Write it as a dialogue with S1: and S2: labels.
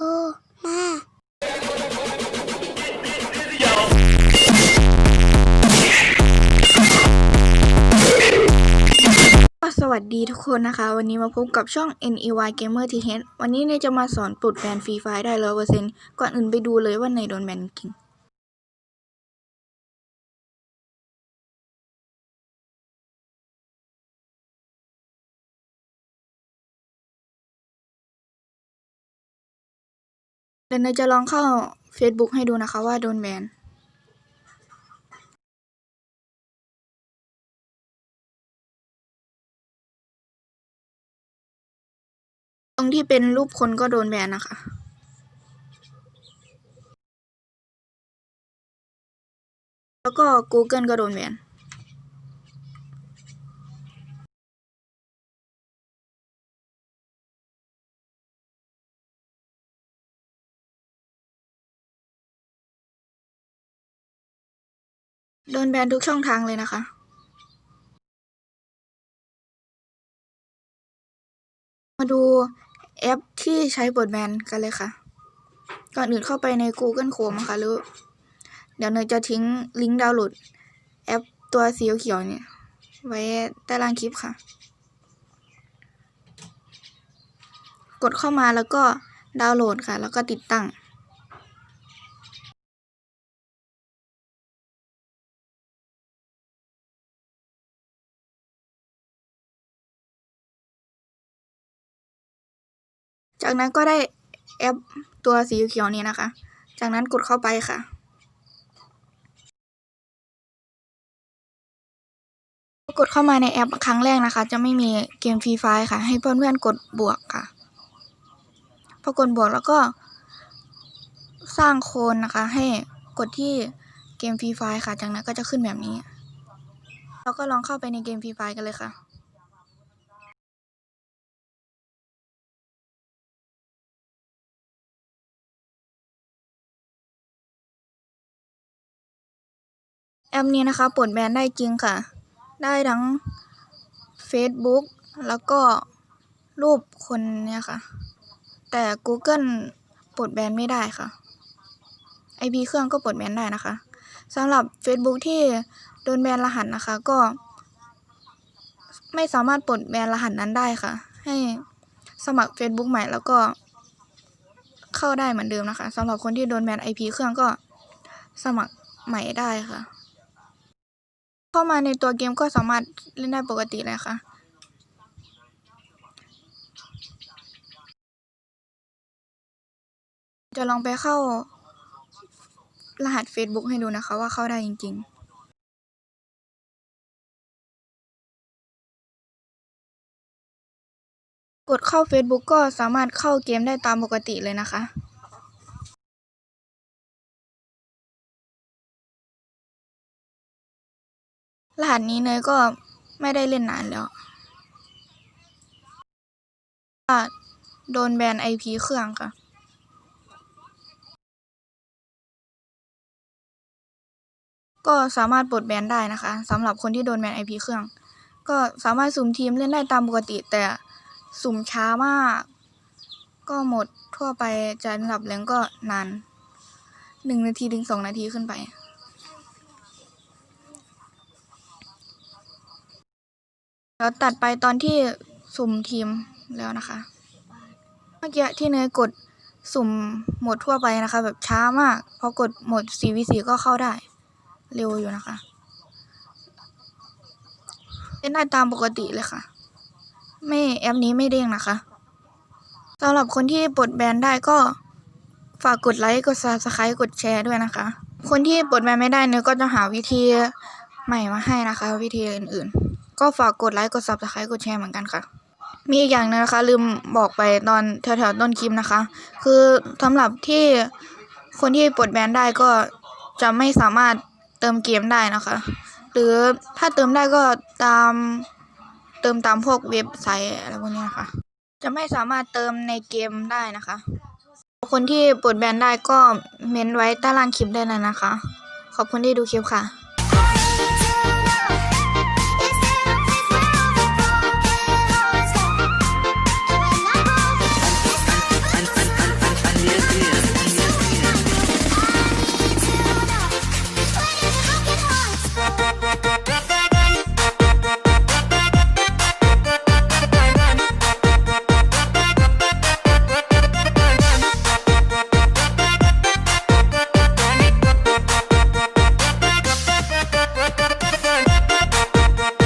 S1: มา
S2: สวัสดีทุกคนนะคะ วันนี้มาพบกับช่อง NEY Gamer TH วันนี้เนยจะมาสอนปลดแบนฟรีไฟได้ร้อยเปอร์เซ็นต์ก่อนอื่นไปดูเลยว่าในโดนแบนจริง เดี๋ยวเนยจะลองเข้า Facebook ให้ดูนะคะว่าโดนแบนตรงที่เป็นรูปคนก็โดนแบนนะคะแล้วก็ Google ก็โดนแบน โดนแบนทุกช่องทางเลยนะคะมาดูแอปที่ใช้ปลดแบนกันเลยค่ะ ก่อนอื่นเข้าไปใน Google Chrome นะคะหรือเดี๋ยวเนยจะทิ้งลิงก์ดาวน์โหลด แอปตัวสีเขียวเนี่ย ไว้ใต้ล่างคลิปค่ะ กดเข้ามาแล้วก็ดาวน์โหลดค่ะ แล้วก็ติดตั้ง จากนั้นก็ได้แอปตัวสีเขียวนี้นะคะ จากนั้นกดเข้าไปค่ะ กดเข้ามาในแอปครั้งแรกนะคะ จะไม่มีเกมฟรีไฟค่ะ ให้เพื่อนๆกดบวกค่ะ พอกดบวกแล้วก็ สร้างโคนนะคะ ให้กดที่เกมฟรีไฟค่ะ จากนั้นก็จะขึ้นแบบนี้ แล้วก็ลองเข้าไปในเกมฟรีไฟกันเลยค่ะ ปนี้นะคะปลดแบนได้จริงค่ะ ได้ทั้ง Facebook แล้วก็รูปคนเนี่ยค่ะ แต่ Google ปลดแบนไม่ได้ค่ะ IP เครื่องก็ปลดแบนได้นะคะสำหรับ Facebook ที่โดนแบนรหัสนะคะก็ ไม่สามารถปลดแบนรหัสนั้นได้ค่ะ ให้สมัคร Facebook ใหม่แล้วก็ เข้าได้เหมือนเดิมนะคะสำหรับคนที่โดนแบน IP เครื่องก็สมัครใหม่ได้ค่ะ เข้ามาในตัวเกมก็สามารถเล่นได้ปกติเลยค่ะจะลองไปเข้ารหัส Facebook ให้ดูนะคะว่าเข้าได้จริง ๆกดเข้า Facebook ก็สามารถเข้าเกมได้ตามปกติเลยนะคะ รหัสนี้เนยก็ไม่ได้เล่นนานแล้วโดนแบน IP เครื่องค่ะก็สามารถปลดแบนได้นะคะสำหรับคนที่โดนแบน IP เครื่อง ก็สามารถสุ่มทีมเล่นได้ตามปกติ แต่สุ่มช้ามาก ก็หมดทั่วไปจะระดับแรงก็นานหนึ่งนาทีถึงสองนาทีขึ้นไป เดี๋ยวตัดไปตอนที่สุ่มทีมแล้วนะคะ เมื่อกี้ที่เนยกดสุ่มหมดทั่วไปนะคะ แบบช้ามาก พอกดหมด 4v4 ก็เข้าได้ เร็วอยู่นะคะเล่นได้ตามปกติเลยค่ะ ไม่แอปนี้ไม่เด้งนะคะสำหรับคนที่ปลดแบนได้ก็ฝากกดไลค์กด subscribe กดแชร์ด้วยนะคะ คนที่ปลดแบนไม่ได้เนยก็จะหาวิธีใหม่มาให้นะคะ วิธีอื่นๆ ก็ฝากกดไลค์กด subscribe กดแชร์เหมือนกันค่ะ มีอีกอย่างนึงนะคะ ลืมบอกไปตอนแถวๆต้นคลิปนะคะ คือสำหรับที่คนที่ปลดแบนได้ก็จะไม่สามารถเติมเกมได้นะคะ หรือถ้าเติมได้ก็ตามเติมตามพวกเว็บไซต์อะไรพวกนี้นะคะ จะไม่สามารถเติมในเกมได้นะคะ คนที่ปลดแบนได้ก็เม้นไว้ใต้ล่างคลิปได้เลยนะคะ ขอบคุณที่ดูคลิปค่ะ